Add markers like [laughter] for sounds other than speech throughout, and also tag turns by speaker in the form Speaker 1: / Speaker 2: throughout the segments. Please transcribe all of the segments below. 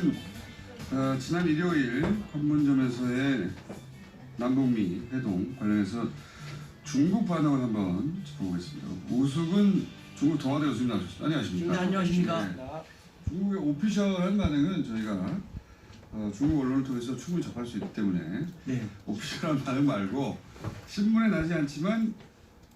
Speaker 1: 오늘은 어, 지난 일요일 판문점에서의 남북미 회동 관련해서 중국 반응을 한번 짚어보겠습니다. 우숙은 중국 동아대 교수님 나오셨습니다. 안녕하십니까?
Speaker 2: 네, 안녕하십니까.
Speaker 1: 네. 중국의 오피셜한 반응은 저희가 어, 중국 언론을 통해서 충분히 접할 수 있기 때문에
Speaker 2: 네.
Speaker 1: 오피셜한 반응 말고 신문에 나지 않지만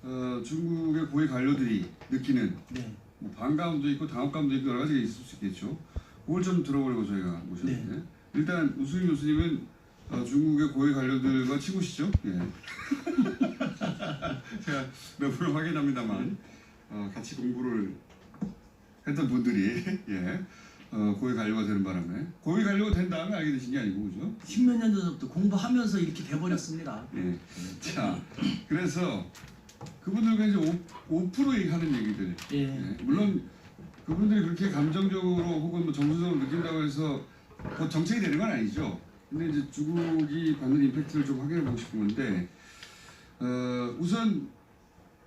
Speaker 1: 어, 중국의 고위 관료들이 느끼는
Speaker 2: 네.
Speaker 1: 뭐 반감도 있고 당혹감도 있고 여러 가지가 있을 수 있겠죠. 그걸 좀 들어보려고 저희가 모셨는데 일단 우수인 교수님은 어, 중국의 고위 관료들과 친구시죠? 예. [laughs] 제가 몇번 확인합니다만 어, 같이 공부를 했던 분들이 [laughs] 예. 어, 고위 관료가 되는 바람에 고위 관료가 된 다음에 알게 되신 게 아니고 그죠?
Speaker 2: 십몇 년 전부터 공부하면서 이렇게 돼버렸습니다.
Speaker 1: 예. 자, 그래서 그분들과 이제 오, 오프로 얘기하는 얘기들.
Speaker 2: 예.
Speaker 1: 예. 물론 그분들이 그렇게 감정적으로 혹은 뭐 정서적으로 느낀다고 해서 더 정책이 되는 건 아니죠. 근데 이제 중국이 받는 임팩트를 좀 확인해 보고 싶은 건데, 어, 우선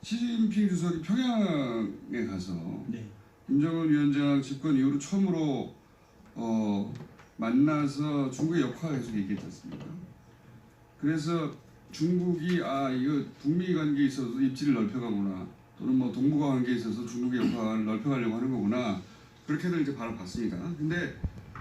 Speaker 1: 시진핑 주석이 평양에 가서
Speaker 2: 네.
Speaker 1: 김정은 위원장 집권 이후로 처음으로 어, 만나서 중국의 역할을 계속 얘기했지 않습니까? 그래서 중국이 아 이거 북미 관계에 있어서 입지를 넓혀가거나 또는 뭐 동북아 관계에 있어서 중국의 역할을 넓혀가려고 하는 거구나 그렇게들 이제 바로 봤습니다. 근데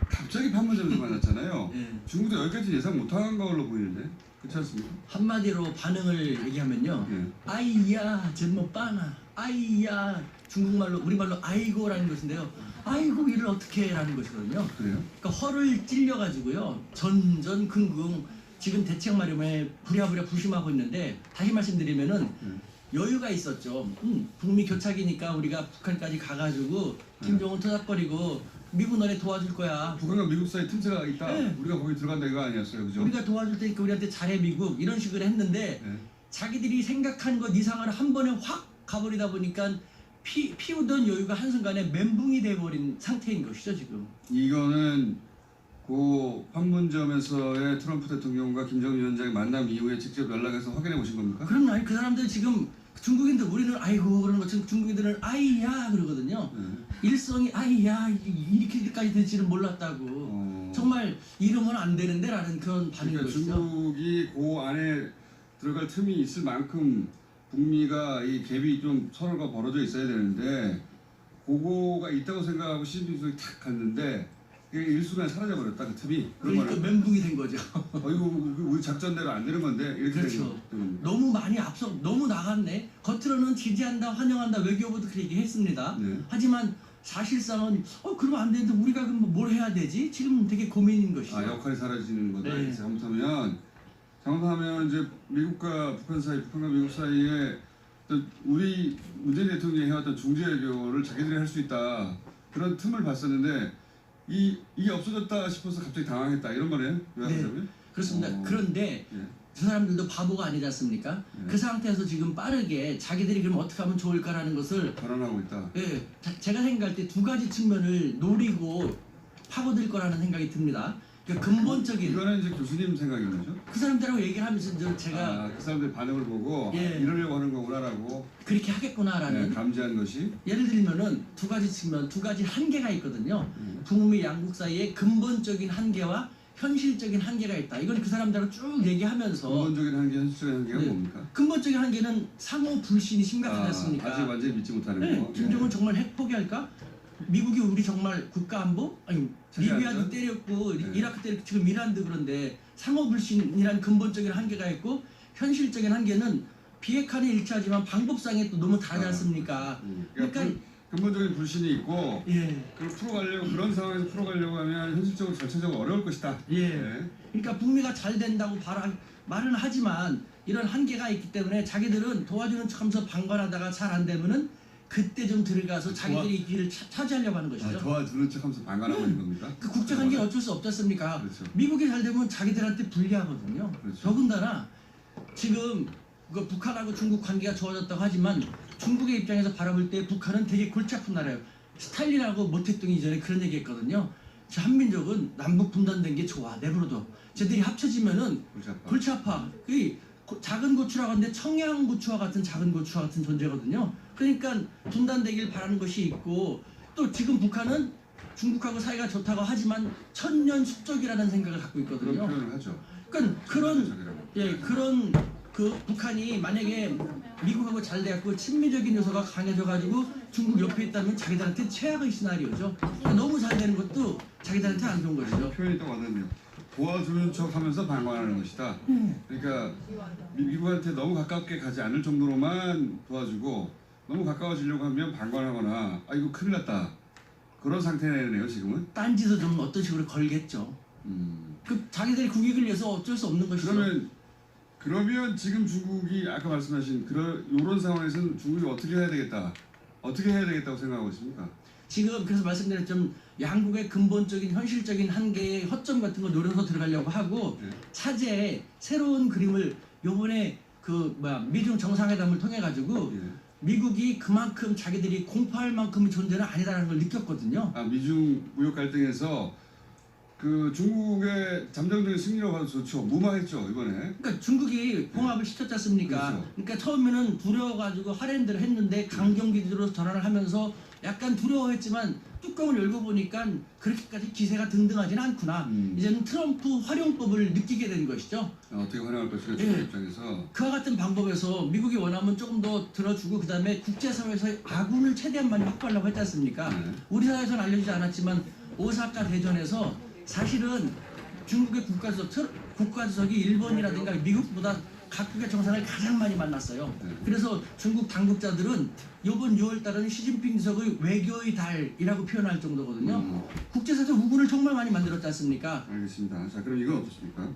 Speaker 1: 갑자기 판문점에서 [laughs] 만났잖아요.
Speaker 2: 예.
Speaker 1: 중국도 여기까지 예상 못한 걸로 보이는데 그렇지 않습니까?
Speaker 2: 한마디로 반응을 얘기하면요.
Speaker 1: 예.
Speaker 2: 아이야, 젠모 빠나. 아이야, 중국말로 우리말로 아이고라는 것인데요. 아이고 이를 어떻게 해라는 것이거든요.
Speaker 1: 그래요?
Speaker 2: 그러니까 허를 찔려가지고요. 전전 긍긍 지금 대책 마련에 부랴부랴 부심하고 있는데 다시 말씀드리면은
Speaker 1: 음.
Speaker 2: 여유가 있었죠. 음, 북미 교착이니까 우리가 북한까지 가가지고 김정은 토닥거리고 미국 너네 도와줄 거야.
Speaker 1: 북한과 미국 사이 틈새가 있다.
Speaker 2: 네.
Speaker 1: 우리가 거기 들어간다 이거 아니었어요, 그죠?
Speaker 2: 우리가 도와줄 테니까 우리한테 잘해 미국 이런 식으로 했는데
Speaker 1: 네.
Speaker 2: 자기들이 생각한 것 이상을 한 번에 확 가버리다 보니까 피, 피우던 여유가 한순간에 멘붕이 돼버린 상태인 것이죠 지금.
Speaker 1: 이거는 그 판문점에서의 트럼프 대통령과 김정은 위원장의 만남 이후에 직접 연락해서 확인해 보신 겁니까?
Speaker 2: 그럼 아니 그 사람들 지금 중국인들 우리는 아이고 그러는 것처럼 중국인들은 아이야 그러거든요.
Speaker 1: 네.
Speaker 2: 일성이 아이야 이- 이렇게까지 될지는 몰랐다고.
Speaker 1: 어,
Speaker 2: 정말 이러면 안 되는데라는 그런 반응인
Speaker 1: 그러니까. 중국이 그 안에 들어갈 틈이 있을 만큼 북미가 이 갭이 좀 서로가 벌어져 있어야 되는데 그거가 있다고 생각하고 시진핑 주석이 탁 갔는데 그게 일순간에 사라져 버렸다 그 틈이 그런
Speaker 2: 그러니까 멘붕이 된 거죠. [laughs]
Speaker 1: 어 이거 우리 작전대로 안 되는 건데 이렇게
Speaker 2: 그렇죠.
Speaker 1: 되는 겁니다.
Speaker 2: 너무 많이 앞서 너무 나갔네. 겉으로는 지지한다, 환영한다 외교부도 그렇게 얘기했습니다.
Speaker 1: 네.
Speaker 2: 하지만 사실상은 어 그러면 안 되는데 우리가 그럼 뭘 해야 되지? 지금 되게 고민인 것이죠.
Speaker 1: 아 역할이 사라지는 거다.
Speaker 2: 네.
Speaker 1: 잘못하면 잘못하면 이제 미국과 북한 사이, 북한과 미국 사이에 우리 문재인 대통령이 해왔던 중재 외교를 자기들이 할 수 있다 그런 틈을 봤었는데 이 이게 없어졌다 싶어서 갑자기 당황했다 이런 거네요. 요약하자면.
Speaker 2: 그렇습니다.
Speaker 1: 어.
Speaker 2: 그런데
Speaker 1: 예.
Speaker 2: 저 사람들도 바보가 아니지 않습니까?
Speaker 1: 네.
Speaker 2: 그 상태에서 지금 빠르게 자기들이 그럼 어떻게 하면 좋을까라는 것을
Speaker 1: 발언하고 있다.
Speaker 2: 예, 자- 제가 생각할 때 두 가지 측면을 노리고 파고들 거라는 생각이 듭니다. 그러니까 근본적인
Speaker 1: 이거는 이제 교수님 생각인 거죠.
Speaker 2: 그 사람들하고 얘기를 하면서 이제 제가
Speaker 1: 아, 그 사람들 반응을 보고
Speaker 2: 예.
Speaker 1: 아, 이러려고 하는 거구나라고
Speaker 2: 그렇게 하겠구나라는
Speaker 1: 네, 감지한 것이
Speaker 2: 예를 들면은 두 가지 측면, 두 가지 한계가 있거든요.
Speaker 1: 음.
Speaker 2: 북미 양국 사이에 근본적인 한계와 현실적인 한계가 있다. 이건 그 사람들하고 쭉 얘기하면서
Speaker 1: 근본적인 한계, 현실적인 한계가
Speaker 2: 네.
Speaker 1: 뭡니까?
Speaker 2: 근본적인 한계는 상호 불신이 심각하지
Speaker 1: 아,
Speaker 2: 않습니까?
Speaker 1: 아직 완전히 믿지 못하는
Speaker 2: 네,
Speaker 1: 거.
Speaker 2: 김정은
Speaker 1: 예.
Speaker 2: 정말 핵 포기할까? 미국이 우리 정말 국가 안보? 아니? 리비아도 때렸고
Speaker 1: 네.
Speaker 2: 이라크 때렸고 지금 이란도 그런데 상호 불신이란 근본적인 한계가 있고 현실적인 한계는 비핵화는 일치하지만 방법상에 또 너무 다르지
Speaker 1: 아.
Speaker 2: 않습니까?
Speaker 1: 음. 그러니까,
Speaker 2: 그러니까
Speaker 1: 불- 근본적인 불신이 있고
Speaker 2: 예.
Speaker 1: 그걸 풀어가려고 그런 상황에서 풀어가려고 하면 현실적으로 절차적으로 어려울 것이다.
Speaker 2: 예.
Speaker 1: 네.
Speaker 2: 그러니까 북미가 잘 된다고 바라, 말은 하지만 이런 한계가 있기 때문에 자기들은 도와주는 척하면서 방관하다가 잘 안 되면은 그때 좀 들어가서 자기들이 길을 차, 차지하려고 하는 것이죠.
Speaker 1: 아, 도와주는 척하면서 반관하고 있는 겁니까?
Speaker 2: 그 국제 관계는 어쩔 수 없지 않습니까?
Speaker 1: 그렇죠.
Speaker 2: 미국이 잘 되면 자기들한테 불리하거든요.
Speaker 1: 그렇죠.
Speaker 2: 더군다나 지금 그 북한하고 중국 관계가 좋아졌다고 하지만 중국의 입장에서 바라볼 때 북한은 되게 골치 아픈 나라예요. 스탈린하고 모택동 이전에 그런 얘기했거든요. 저 한민족은 남북 분단된 게 좋아 내버려둬. 쟤들이 합쳐지면은
Speaker 1: 골치 아파.
Speaker 2: 골치 아파. 그 고- 작은 고추라고 하는데 청양고추와 같은 작은 고추와 같은 존재거든요. 그러니까 분단되길 바라는 것이 있고 또 지금 북한은 중국하고 사이가 좋다고 하지만 천년 숙적이라는 생각을 갖고
Speaker 1: 그런
Speaker 2: 있거든요.
Speaker 1: 표현을 하죠.
Speaker 2: 그러니까 그런. 예 그런 그 북한이 만약에 미국하고 잘 돼갖고 친미적인 요소가 강해져가지고 중국 옆에 있다면 자기들한테 최악의 시나리오죠. 그러니까 너무 잘 되는 것도 자기들한테 안 좋은 것이죠.
Speaker 1: 표현이 또 와닿네요. 도와주는 척 하면서 방관하는 것이다. 그러니까 미- 미국한테 너무 가깝게 가지 않을 정도로만 도와주고 너무 가까워지려고 하면 방관하거나 아 이거 큰일 났다 그런 상태네요 지금은.
Speaker 2: 딴짓을 좀 어떤 식으로 걸겠죠.
Speaker 1: 음.
Speaker 2: 그 자기들이 국익을 위해서 어쩔 수 없는 것이죠.
Speaker 1: 그러면 그러면 지금 중국이 아까 말씀하신 그런 이런 상황에서는 중국이 어떻게 해야 되겠다 어떻게 해야 되겠다고 생각하고 있습니까?
Speaker 2: 지금 그래서 말씀드렸지만 양국의 근본적인 현실적인 한계의 허점 같은 거 노려서 들어가려고 하고
Speaker 1: 네.
Speaker 2: 차제에 새로운 그림을 요번에 그 뭐야 미중 정상회담을 통해 가지고
Speaker 1: 예.
Speaker 2: 미국이 그만큼 자기들이 공포할 만큼의 존재는 아니다라는 걸 느꼈거든요.
Speaker 1: 아 미중 무역 갈등에서 그 중국의 잠정적인 승리라고 봐도 좋죠. 무마했죠 이번에.
Speaker 2: 그러니까 중국이 봉합을 시켰지 않습니까?
Speaker 1: 그렇죠.
Speaker 2: 그러니까 처음에는 두려워가지고 하랜드를 했는데 강경기지로 전환을 하면서 약간 두려워했지만 뚜껑을 열고 보니까 그렇게까지 기세가 등등하지는 않구나.
Speaker 1: 음.
Speaker 2: 이제는 트럼프 활용법을 느끼게 된 것이죠.
Speaker 1: 아, 어떻게 활용할 것인가
Speaker 2: 예.
Speaker 1: 입장에서
Speaker 2: 그와 같은 방법에서 미국이 원하면 조금 더 들어주고 그 다음에 국제사회에서의 아군을 최대한 많이 확보하려고 했지 않습니까?
Speaker 1: 네.
Speaker 2: 우리 사회에서는 알려지지 않았지만 오사카 대전에서 사실은 중국의 국가주석, 트- 국가주석이 일본이라든가 미국보다 각국의 정상을 가장 많이 만났어요.
Speaker 1: 네.
Speaker 2: 그래서 중국 당국자들은 이번 6월 달은 시진핑 주석의 외교의 달이라고 표현할 정도거든요.
Speaker 1: 음,
Speaker 2: 국제사회에서 우군을 정말 많이 만들었지 않습니까?
Speaker 1: 알겠습니다. 자 그럼 이건 어떻습니까?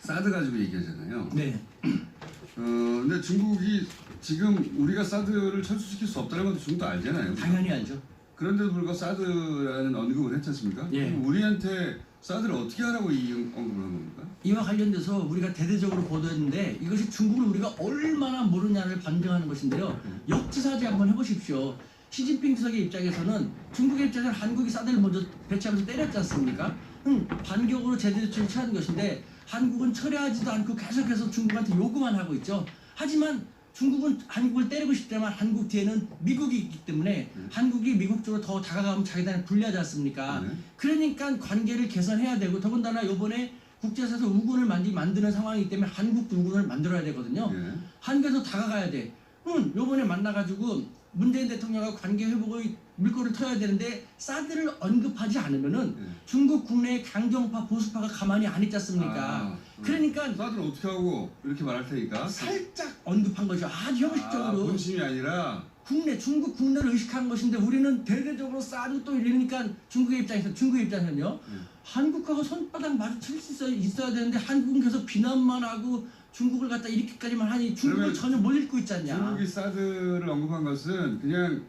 Speaker 1: 사드 가지고 얘기하잖아요.
Speaker 2: 네.
Speaker 1: 어 근데 중국이 지금 우리가 사드를 철수시킬 수 없다는 것도 중국도 알잖아요.
Speaker 2: 당연히 알죠.
Speaker 1: 그런데도 불구하고 사드라는 언급을 했지 않습니까?
Speaker 2: 예.
Speaker 1: 우리한테 사드를 어떻게 하라고 이 언급을 한 겁니까?
Speaker 2: 이와 관련돼서 우리가 대대적으로 보도했는데 이것이 중국을 우리가 얼마나 모르냐를 반증하는 것인데요. 역지사지 한번 해보십시오. 시진핑 주석의 입장에서는 중국의 입장에서는 한국이 사드를 먼저 배치하면서 때렸지 않습니까? 응, 반격으로 제재 조치를 취하는 것인데 한국은 철회하지도 않고 계속해서 중국한테 요구만 하고 있죠. 하지만 중국은 한국을 때리고 싶지만 한국 뒤에는 미국이 있기 때문에 한국이 미국 쪽으로 더 다가가면 자기들한테 불리하지 않습니까?
Speaker 1: 네.
Speaker 2: 그러니까 관계를 개선해야 되고 더군다나 이번에 국제사에서 우군을 만디 만드는 상황이기 때문에 한국도 우군을 만들어야 되거든요.
Speaker 1: 예.
Speaker 2: 한국에서 다가가야 돼. 응, 요번에 만나가지고 문재인 대통령과 관계 회복의 물꼬를 터야 되는데 사드를 언급하지 않으면은
Speaker 1: 예.
Speaker 2: 중국 국내의 강경파 보수파가 가만히 안 있지 않습니까?
Speaker 1: 아,
Speaker 2: 그러니까
Speaker 1: 사드를 어떻게 하고 이렇게 말할 테니까
Speaker 2: 살짝 언급한 거죠. 아주
Speaker 1: 아,
Speaker 2: 형식적으로
Speaker 1: 본심이 아니라
Speaker 2: 국내 중국 국내를 의식한 것인데 우리는 대대적으로 사드 또 이러니까 중국의 입장에서 중국의 입장에서는요.
Speaker 1: 음.
Speaker 2: 한국하고 손바닥 마주칠 수 있어야, 있어야 되는데 한국은 계속 비난만 하고 중국을 갖다 이렇게까지만 하니 중국을 전혀 못 읽고 있지 않냐.
Speaker 1: 중국이 사드를 언급한 것은 그냥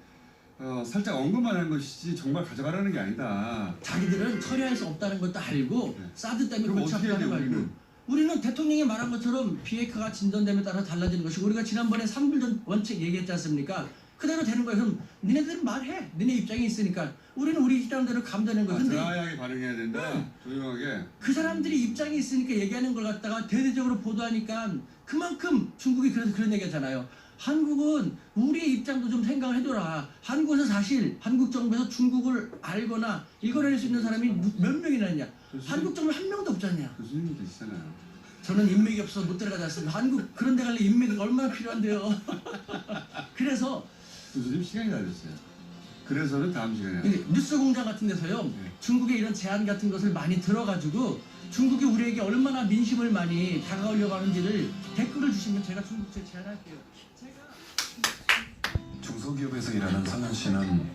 Speaker 1: 어, 살짝 언급만 한 것이지 정말 가져가라는 게 아니다.
Speaker 2: 자기들은 처리할 수 없다는 것도 알고
Speaker 1: 네.
Speaker 2: 사드 때문에
Speaker 1: 그럼
Speaker 2: 골치
Speaker 1: 어떻게 해야
Speaker 2: 아프다는 거
Speaker 1: 돼요,
Speaker 2: 알고
Speaker 1: 우리는?
Speaker 2: 우리는 대통령이 말한 것처럼 비핵화가 진전됨에 따라 달라지는 것이고 우리가 지난번에 3불 전 원칙 얘기했지 않습니까? 그대로 되는 거예요. 그럼 니네들은 말해. 니네 입장이 있으니까 우리는 우리 입장대로 감되는 거예요.
Speaker 1: 아,
Speaker 2: 근데
Speaker 1: 드라이하게 반응해야 된다. 조용하게.
Speaker 2: 그 사람들이 입장이 있으니까 얘기하는 걸 갖다가 대대적으로 보도하니까 그만큼 중국이 그래서 그런 얘기 하잖아요. 한국은 우리의 입장도 좀 생각을 해둬라. 한국에서 사실 한국 정부에서 중국을 알거나 읽어낼 수 있는 사람이 누- 몇 명이나 있냐? 한국 정부에 한 명도 없잖냐?
Speaker 1: 교수님이 계시잖아요.
Speaker 2: 저는 인맥이 없어서 못 들어가지 않습니다. 한국 그런 데 갈래 인맥이 얼마나 필요한데요. [laughs] 그래서
Speaker 1: 교수님 시간이 다 됐어요. 그래서는 다음 시간에.
Speaker 2: 이 뉴스 공장 같은 데서요
Speaker 1: 네.
Speaker 2: 중국의 이런 제안 같은 것을 많이 들어가지고 중국이 우리에게 얼마나 민심을 많이 다가오려고 하는지를 댓글을 주시면 제가 중국제 제안할게요. 제가
Speaker 3: 중소기업에서 일하는 성현 씨는